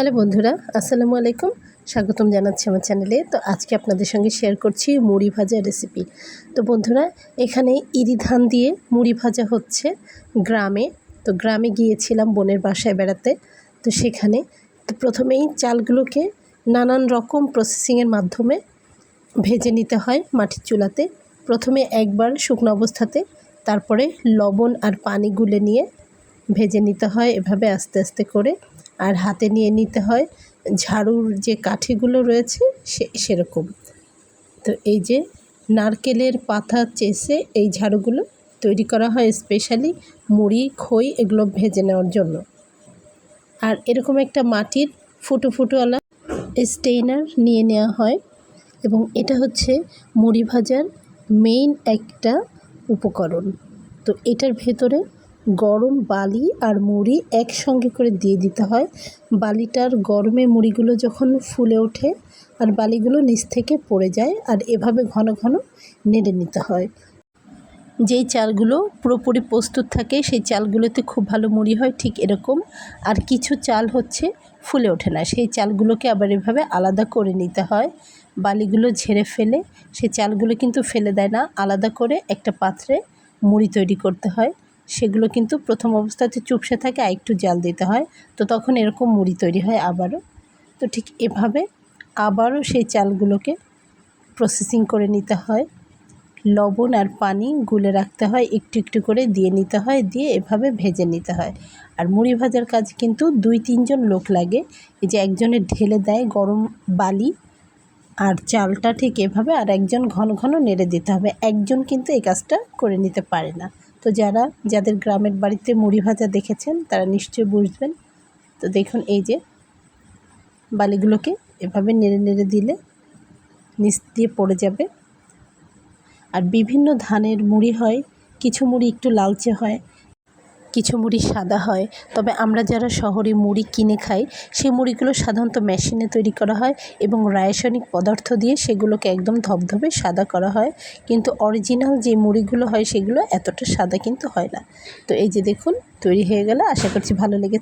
Hello বন্ধুরা, আসসালামু আলাইকুম। স্বাগতম জানাচ্ছি আমার চ্যানেলে। তো আজকে আপনাদের সঙ্গে শেয়ার করছি মুড়ি ভাজা রেসিপি তো বন্ধুরা, এখানে ইরি ধান দিয়ে মুড়ি ভাজা হচ্ছে গ্রামে। তো গ্রামে গিয়েছিলাম বোনের বাসায় বেড়াতে। তো সেখানে তো প্রথমেই চালগুলোকে নানান রকম প্রসেসিংয়ের মাধ্যমে ভেজে নিতে হয় মাটির চুলাতে। প্রথমে একবার শুকনো অবস্থাতে, তারপরে লবণ আর পানি গুলে নিয়ে ভেজে নিতে হয় এভাবে আস্তে আস্তে করে। আর হাতে নিয়ে নিতে হয় ঝাড়ুর যে কাঠিগুলো রয়েছে সে, সেরকম। তো এই যে নারকেলের পাতা চেষে এই ঝাড়ুগুলো তৈরি করা হয় স্পেশালি মুড়ি, খই এগুলো ভেজে নেওয়ার জন্য। আর এরকম একটা মাটির ফুটো ফুটোওয়ালা স্টেইনার নিয়ে নেওয়া হয় এবং এটা হচ্ছে মুড়ি ভাজার মেইন একটা উপকরণ। তো এটার ভেতরে গরম বালি আর মুড়ি একসঙ্গে করে দিয়ে দিতে হয়। বালিটার গরমে মুড়িগুলো যখন ফুলে ওঠে আর বালিগুলো নিচ থেকে পড়ে যায় আর এভাবে ঘন ঘন নেড়ে নিতে হয়। যেই চালগুলো পুরোপুরি প্রস্তুত থাকে, সেই চালগুলোতে খুব ভালো মুড়ি হয়, ঠিক এরকম। আর কিছু চাল হচ্ছে ফুলে ওঠে না, সেই চালগুলোকে আবার এভাবে আলাদা করে নিতে হয়। বালিগুলো ঝেড়ে ফেলে সেই চালগুলো কিন্তু ফেলে দেয় না, আলাদা করে একটা পাত্রে মুড়ি তৈরি করতে হয়। সেগুলো কিন্তু প্রথম অবস্থাতে চুপসে থাকে, আর একটু জাল দিতে হয়। তো তখন এরকম মুড়ি তৈরি হয় আবারও। তো ঠিক এভাবে আবারও সেই চালগুলোকে প্রসেসিং করে নিতে হয়। লবণ আর পানি গুলে রাখতে হয়, একটু একটু করে দিয়ে নিতে হয়, দিয়ে এভাবে ভেজে নিতে হয়। আর মুড়ি ভাজার কাজ কিন্তু দুই তিনজন লোক লাগে। এই যে একজনের ঢেলে দেয় গরম বালি, আর চালটা ঠিক এভাবে আর একজন ঘন ঘন নেড়ে দিতে হবে। একজন কিন্তু এই কাজটা করে নিতে পারে না। তো যারা, যাদের গ্রামের বাড়িতে মুড়ি ভাজা দেখেছেন, তারা নিশ্চয়ই বুঝবেন। তো দেখুন এই যে, বালিগুলোকে এভাবে নেড়ে নেড়ে দিলে নিচ দিয়ে পড়ে যাবে। আর বিভিন্ন ধানের মুড়ি হয়, কিছু মুড়ি একটু লালচে হয় কিছু মুড়ি সাদা হয়, তবে আমরা যারা শহরে মুড়ি কিনে খাই সেই মুড়িগুলো সাধারণত মেশিনে তৈরি করা হয় এবং রাসায়নিক পদার্থ দিয়ে সেগুলোকে একদম ধবধবে সাদা করা হয়। কিন্তু অরিজিনাল যে মুড়িগুলো হয় সেগুলো এতটা সাদা কিন্তু হয় না। তো এই যে দেখুন, তৈরি হয়ে গেলে। আশা করছি ভালো লেগে